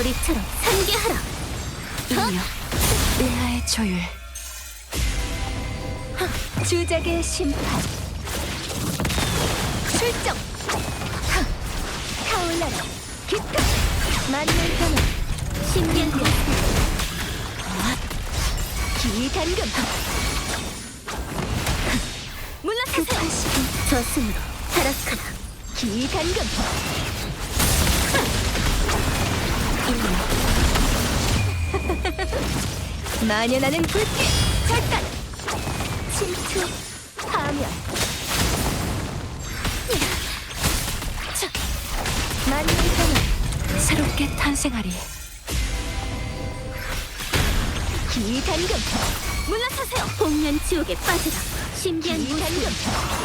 서리처럼 산계하라. 인력 은하의 조율 주작의 심판. 출정. 하! 타올라라. 기타. 만물 변화. 신비한 기단금. 물러서세요. 저승으로 타락하라. 기단금. 만연하는 불길. 절단. 침투. 파면. 자, 만물 변화. 새롭게 탄생하리 기단금. 물러서세요. 복면 지옥에 빠지라. 신비한 기단금.